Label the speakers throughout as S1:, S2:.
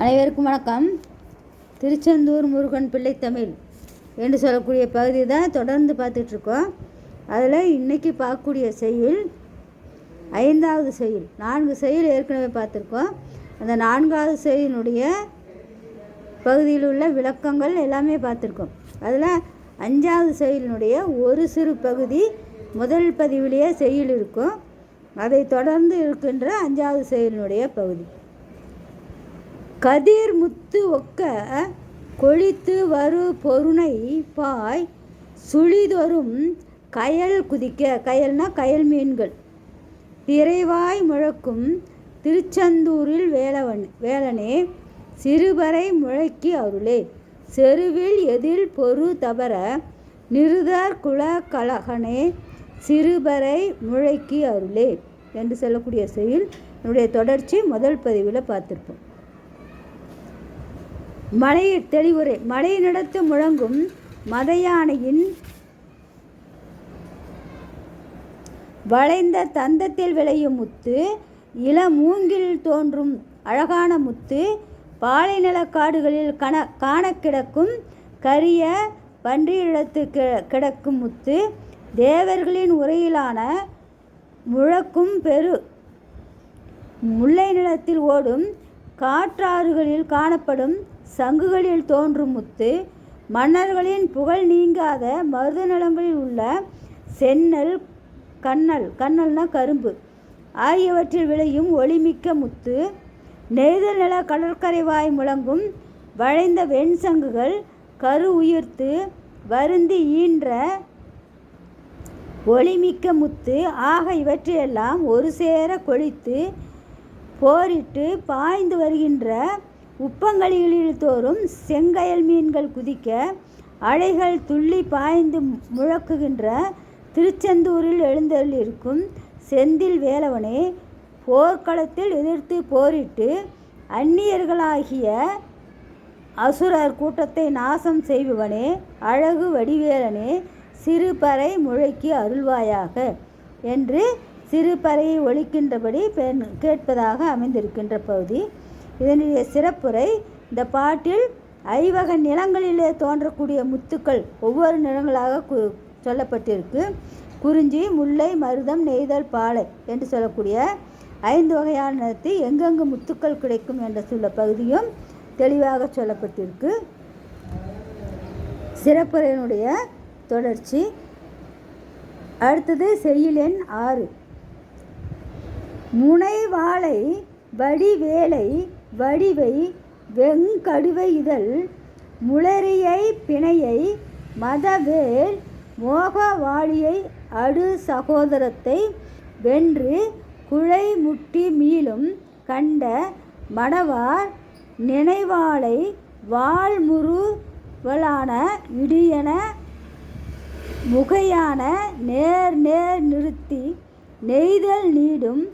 S1: அனைவருக்கும் வணக்கம். திருச்செந்தூர் முருகன் பிள்ளை தமிழ் என்று சொல்லக்கூடிய பகுதி தான் தொடர்ந்து பார்த்துட்ருக்கோம் அதில் இன்றைக்கி பார்க்கக்கூடிய செயல் ஐந்தாவது செயல். நான்கு செயல் ஏற்கனவே பார்த்துருக்கோம். அந்த நான்காவது செயலினுடைய பகுதியில் உள்ள விளக்கங்கள் எல்லாமே பார்த்துருக்கோம். அதில் அஞ்சாவது செயலினுடைய ஒரு சிறு பகுதி முதல் பதிவிலேயே செயல் இருக்கும். அதை தொடர்ந்து இருக்கின்ற அஞ்சாவது செயலினுடைய பகுதி. கதிர் முத்து ஒக்க கொழித்து வரு பொருணை பாய் சுழிதொரும் கயல் குதிக்க கயல்னா கயல் மீன்கள். திரைவாய் முழக்கும் திருச்செந்தூரில் வேலவன் வேலனே சிறுபறை முழக்கி அருளே. செருவில் எதில் பொறு தவற நிருதர் குல கலகனே சிறுபறை முழக்கி அருளே. என்று சொல்லக்கூடிய செயல் என்னுடைய தொடர்ச்சி முதல் பதிவில் பார்த்துருப்போம். மலையை தெளிவுரை. மலை நடத்து முழங்கும் மதயானையின் வளைந்த தந்தத்தில் விளையும் முத்து இள மூங்கில் தோன்றும் அழகான முத்து பாலைநில காடுகளில் கண காண கிடக்கும் கரிய பன்றியிடத்து கிடக்கும் முத்து தேவர்களின் உரையிலான முழக்கும் பெரு முல்லை நிலத்தில் ஓடும் காற்றாறுகளில் காணப்படும் சங்குகளில் தோன்றும் முத்து மன்னர்களின் புகழ் நீங்காத மருத நிலங்களில் உள்ள சென்னல் கண்ணல் கண்ணல்னா கரும்பு ஆகியவற்றில் விளையும் ஒளிமிக்க முத்து நெய்தல் நில கடற்கரை வாய் முழங்கும் வளைந்த வெண்சங்குகள் கரு உயிர்த்து வருந்தி ஈன்ற ஒளிமிக்க முத்து ஆக இவற்றையெல்லாம் ஒரு சேர கொழித்து போரிட்டு பாய்ந்து வருகின்ற உப்பங்களிகளில் தோறும் செங்கயல் மீன்கள் குதிக்க அலைகள் துள்ளி பாய்ந்து முழக்குகின்ற திருச்செந்தூரில் எழுந்தருளிருக்கும் செந்தில் வேலவனே போர்க்களத்தில் எதிர்த்து போரிட்டு அந்நியர்களாகிய அசுரர் கூட்டத்தை நாசம் செய்பவனே அழகு வடிவேலனே சிறுபறை முழக்கி அருள்வாயாக என்று சிறுபறையை ஒழிக்கின்றபடி பெண் கேட்பதாக அமைந்திருக்கின்ற பகுதி. இதனுடைய சிறப்புரை இந்த பாட்டில் ஐவகை நிலங்களிலே தோன்றக்கூடிய முத்துக்கள் ஒவ்வொரு நிலங்களாக கு சொல்லப்பட்டிருக்கு. குறிஞ்சி முல்லை மருதம் நெய்தல் பாலை என்று சொல்லக்கூடிய ஐந்து வகையான நிலத்தில் எங்கெங்கு முத்துக்கள் கிடைக்கும் என்ற சொல்ல பகுதியும் தெளிவாக சொல்லப்பட்டிருக்கு. சிறப்புரையினுடைய தொடர்ச்சி. அடுத்தது செய்யுளெண் ஆறு. முனைவாளை வடிவேலை வடிவை வெங்கடுவை இதழ் முளரியை பிணையை மதவேல் மோகவாளியை அடு சகோதரத்தை வென்று குழை முட்டி மீளும் கண்ட மடவார் நினைவாளை வாழ்முருவலான இடியன முகையான நேர் நேர் நிறுத்தி நெய்தல் நீடும்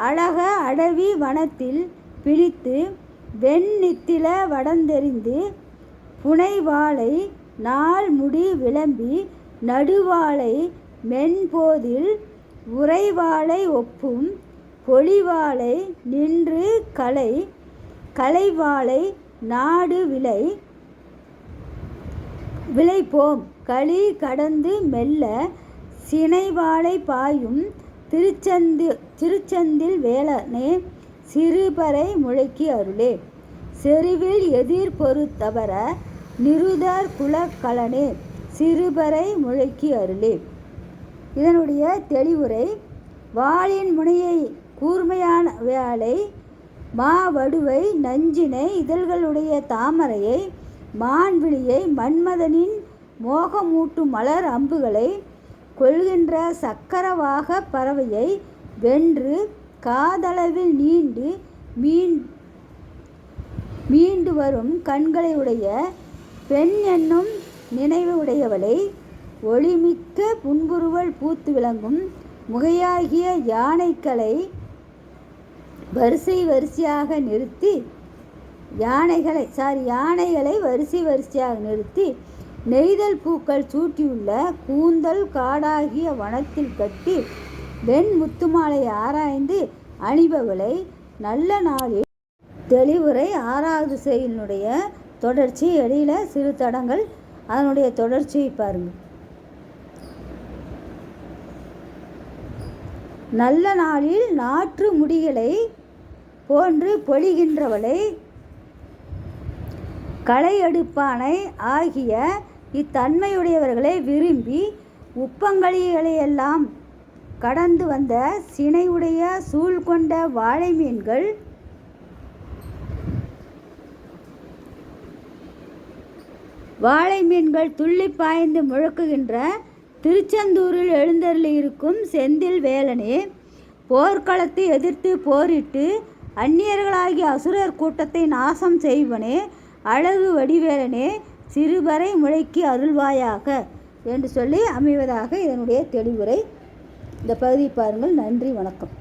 S1: அழக அடவி வனத்தில் பிடித்து வெண்ணித்தில வடந்தெறிந்து புனைவாளை நாள் முடி விளம்பி நடுவாளை மென்போதில் உறைவாளை ஒப்பும் பொலிவாளை நின்று கலை கலைவாளை நாடு விளை விளைப்போம். களி கடந்து மெல்ல சினைவாளை பாயும் திருச்சந்து திருச்சந்தில் வேலனே சிறுபறை முழக்கி அருளே. செருவில் எதிர் பொறுத்தவர நிருதர் குலக்கலனே. சிறுபறை முழக்கி அருளே. இதனுடைய தெளிவுரை வாளின் முனையை கூர்மையான வேலை மாவடுவை நஞ்சினை இதழ்களுடைய தாமரையை மான்விழியை மன்மதனின் மோகமூட்டும் மலர் அம்புகளை கொள்கின்ற சக்கரவாக பறவையை வென்று காதளவில் நீண்டு மீன் மீண்டு வரும் கண்களை உடைய பெண் என்னும் நினைவு உடையவளை ஒளிமிக்க புன்புருவல் பூத்து விளங்கும் முகையாகிய யானைகளை வரிசை வரிசையாக நிறுத்தி யானைகளை சாரி யானைகளை வரிசை வரிசையாக நிறுத்தி நெய்தல் பூக்கள் சூட்டியுள்ள கூந்தல் காடாகிய வனத்தில் கட்டி வெண் முத்துமாலை ஆராய்ந்து அணிபவளை நல்ல நாளில் தெளிவுரை ஆறாவது செயலினுடைய தொடர்ச்சி எளியில சிறு தடங்கள் அதனுடைய தொடர்ச்சியை பாருங்கள் நல்ல நாளில் நாற்று முடிகளை போன்று பொழிகின்றவளை களையெடுப்பானை ஆகிய இத்தன்மையுடையவர்களை விரும்பி உப்பங்களிகளையெல்லாம் கடந்து வந்த சினையுடைய சூழ் கொண்ட வாழை மீன்கள் வாழை மீன்கள் துள்ளி பாய்ந்து முழக்குகின்ற திருச்செந்தூரில் எழுந்தருளியிருக்கும் செந்தில் வேலனே போர்க்களத்தை எதிர்த்து போரிட்டு அந்நியர்களாகிய அசுரர் கூட்டத்தை நாசம் செய்வனே அழகு வடிவேலனே சிறுவரை முளைக்கு அருள்வாயாக என்று சொல்லி அமைவதாக இதனுடைய தெளிவுரை. இந்த பகுதியை பாருங்கள். நன்றி வணக்கம்.